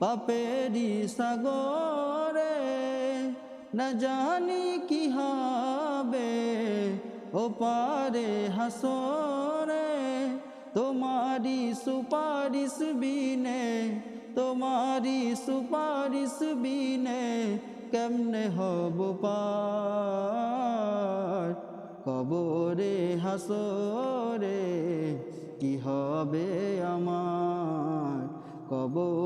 পাপেরি সাগরে, না জানি কি হবে, ও পারে হাসরে। তোমারি সুপারিশ বিনে তোমারি সুপারিশ বিনে কেমনে হব পার? কবরে হাসরে কি হবে আমার? কবরে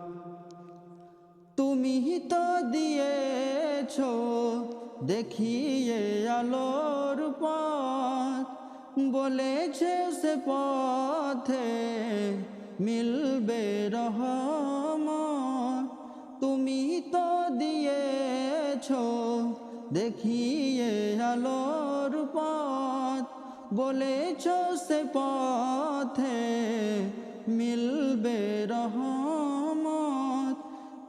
তুমি তো দিয়েছ, দেখিয়ে আলোর পথ। বলেছে সে পথে মিলবে রহম। তুমি তো দিয়েছ, দেখিয়ে আলোর পথ। বলেছ সে পথে মিলবে রহমত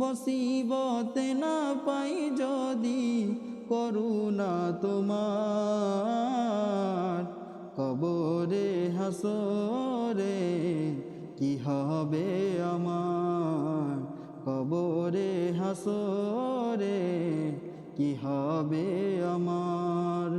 মুসিবতে না পাই যদি করুণা তোমার। কবরে, হাসরে কি হবে আমার? কবরে, হাসরে কি হবে আমার?